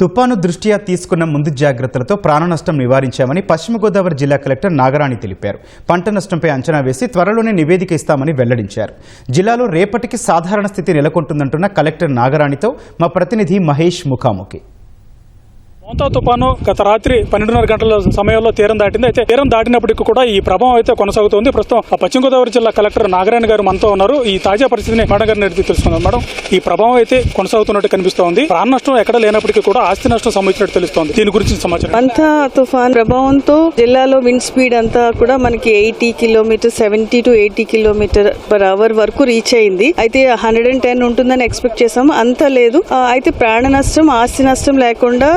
తుపాను దృష్ట్యా తీసుకున్న ముందు జాగ్రత్తలతో ప్రాణ నష్టం నివారించామని పశ్చిమ గోదావరి జిల్లా కలెక్టర్ నాగరాణి తెలిపారు. పంట నష్టంపై అంచనా వేసి త్వరలోనే నివేదిక ఇస్తామని వెల్లడించారు. జిల్లాలో రేపటికి సాధారణ స్థితి నెలకొంటుందంటున్న కలెక్టర్ నాగరాణితో మా ప్రతినిధి మహేష్ ముఖాముఖి. మోతా తుపాను గత రాత్రి పన్నెండున్నర గంటల సమయంలో తీరం దాటింది. అయితే తీరం దాటినప్పటికీ కూడా ఈ ప్రభావం అయితే కొనసాగుతోంది. ప్రస్తుతం ఆ పశ్చిమ గోదావరి జిల్లా కలెక్టర్ నాగరాయణ గారు మనతో ఉన్నారు. ఈ తాజా పరిస్థితిని మేడం గారిని అడిగి తెలుసుకుందాం. మేడం ఈ ప్రభావం అయితే కొనసాగుతున్నట్టు కనిపిస్తోంది. ప్రాణ నష్టం ఎక్కడ లేనప్పటికీ కూడా ఆస్తి నష్టం సంభవించినట్టు తెలుస్తోంది. దీని గురించి సమాచారం. అంతా తుఫాన్ ప్రభావంతో జిల్లాలో విండ్ స్పీడ్ అంతా కూడా మనకి eighty kilometre seventy to eighty kilometre per hour వరకు రీచ్ అయింది. అయితే హండ్రెడ్ అండ్ టెన్ ఉంటుందని ఎక్స్పెక్ట్ చేసాము అంత లేదు. అయితే ప్రాణ నష్టం ఆస్తి నష్టం లేకుండా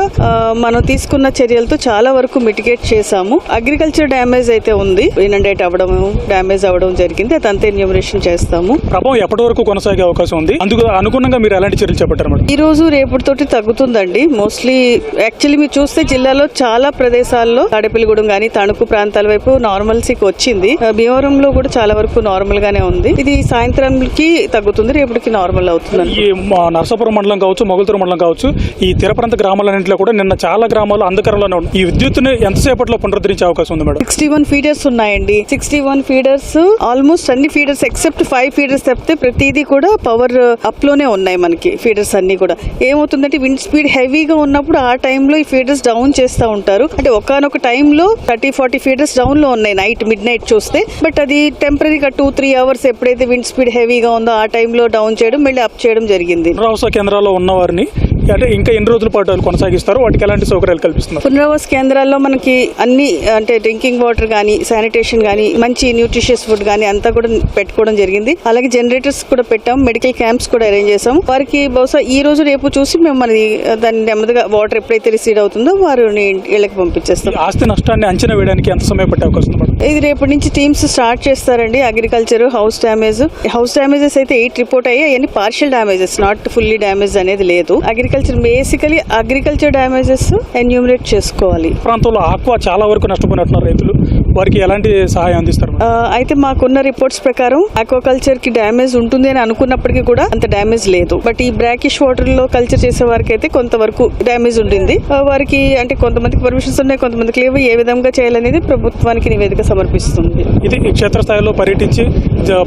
మనం తీసుకున్న చర్యలతో చాలా వరకు మిటిగేట్ చేసాము అగ్రికల్చర్ డ్యామేజ్ అయితే ఉంది. ఇనండేట్ అవ్వడం డ్యామేజ్ అవ్వడం జరిగింది. అది అంతా ఎన్యూమరేషన్ చేస్తాము. ప్రభావం ఎప్పటి వరకు కొనసాగే అవకాశం ఉంది? అందుకు అనుగుణంగా మీరు ఎలాంటి చర్యలు చేపట్టారు మేడం? ఈ రోజు రేపటితోటి తగ్గుతుందండి. మోస్ట్లీ యాక్చువల్లీ మీరు చూస్తే జిల్లాలో చాలా ప్రదేశాల్లో తాడేపల్లిగూడెం గానీ తణుకు ప్రాంతాల వైపు నార్మల్సీకి వచ్చింది. భీమవరంలో కూడా చాలా వరకు నార్మల్ గానే ఉంది. ఇది సాయంత్రానికి తగ్గుతుంది రేపటికి నార్మల్ అవుతుంది ఈ మా నరసాపురం మండలం కావచ్చు మొగల్తూరు మండలం కావచ్చు ఈ తీర ప్రాంత గ్రామాలన్నింటిలో కూడా నిన్న చాలా గ్రామాలు అంధకారంలోనే ఉన్నాయి ఈ విద్యుత్తుని ఎంతసేపట్లో పునరుద్ధరించే అవకాశం ఉంది మేడం? సిక్స్టీ వన్ ఫీడర్స్ ఉన్నాయండి. సిక్స్టీ వన్ ఫీడర్స్ ఆల్మోస్ట్ అన్ని ఫీడర్స్ ఎక్సెప్ట్ ఫైవ్ ఫీడర్స్ తప్పితే ప్రతిదీ కూడా పవర్ అప్లోనే ఉన్నాయి మనకి ఫీడర్స్ అన్ని కూడా. ఏమవుతుందంటే విండ్ స్పీడ్ హెవీగా ఉన్నప్పుడు ఆ టైంలో ఈ ఫీడర్స్ డౌన్ చేస్తూ ఉంటారు. అంటే ఒకనొక టైంలో థర్టీ ఫార్టీ ఫీడర్స్ డౌన్లో ఉన్నాయి నైట్ మిడ్ నైట్ చూస్తే. బట్ అది టెంపరీగా టూ త్రీ అవర్స్ ఎప్పుడైతే విండ్ స్పీడ్ హెవీగా ఉందో ఆ టైంలో డౌన్ చేయడం మళ్ళీ అప్ చేయడం జరిగింది. కేంద్రాల్లో ఉన్నవారిని అంటే ఇంకా ఎన్ని రోజుల పాటు వాళ్ళు కొనసాగిస్తారు? వాటికి ఎలాంటి సౌకర్యాలు కల్పిస్తున్నారు? పునరావాస కేంద్రాల్లో మనకి అన్ని అంటే డ్రింకింగ్ వాటర్ కానీ శానిటేషన్ కానీ మంచి న్యూట్రిషియస్ ఫుడ్ కానీ అంతా కూడా పెట్టుకోవడం జరిగింది. అలాగే జనరేటర్స్ కూడా పెట్టాం మెడికల్ క్యాంప్స్ కూడా అరేంజ్ చేసాం వారికి బహుశా ఈ రోజు రేపు చూసి మేము మరి దాన్ని నెమ్మదిగా వాటర్ ఎప్పుడైతే రిసీడ్ అవుతుందో వారిని ఇళ్ళకి పంపించేస్తాం. ఆస్తి నష్టాన్ని అంచనా వేయడానికి ఎంత సమయం పట్టే అవకాశం ఇది రేపటి నుంచి టీమ్స్ స్టార్ట్ చేస్తారండి agriculture house damage. House damages అయితే ఎయిట్ రిపోర్ట్ అయ్యాయి అవన్నీ partial damages not fully damage అనేది లేదు. Agriculture basically agriculture damages enumerate చేసుకోవాలి. ప్రాంతంలో ఆక్వా చాలా వరకు నష్టపోయినట్టున్నారు రైతులు. వారికి ఎలాంటి సహాయం అందిస్తారు అయితే మాకున్న రిపోర్ట్స్ ప్రకారం ఆక్వాకల్చర్కి డ్యామేజ్ ఉంటుంది అని అనుకున్నప్పటికీ కూడా అంత డ్యామేజ్ లేదు. బట్ ఈ బ్రాకిష్ వాటర్లో కల్చర్ చేసే వారికి అయితే కొంతవరకు డ్యామేజ్ ఉండింది ఆ, వారికి అంటే కొంతమందికి పర్మిషన్స్ ఉన్నాయి కొంతమందికి లేవు. ఏ విధంగా చేయాలనేది ప్రభుత్వానికి నివేదిక సమర్పిస్తుంది. ఇది క్షేత్రస్థాయిలో పర్యటించి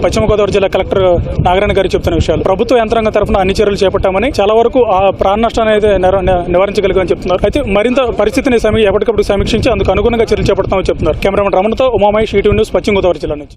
పశ్చిమ గోదావరి జిల్లా కలెక్టర్ నారాయణ గారు చెప్తున్న విషయాలు. ప్రభుత్వ యంత్రాంగం తరఫున అన్ని చర్యలు చేపట్టామని చాలా వరకు ఆ ప్రాణ నష్టాన్ని అయితే నివారించగలిగామని చెప్తున్నారు. అయితే మరింత పరిస్థితిని ఎప్పటికప్పుడు సమీక్షించి అందుకు అనుగుణంగా చర్యలు చేపడతామని చెప్తున్నారు. కెమెరామెన్ రమణతో ఉమామహేష్ ఈటీవీ న్యూస్ పశ్చిమ గోదావరి జిల్లా నుంచి.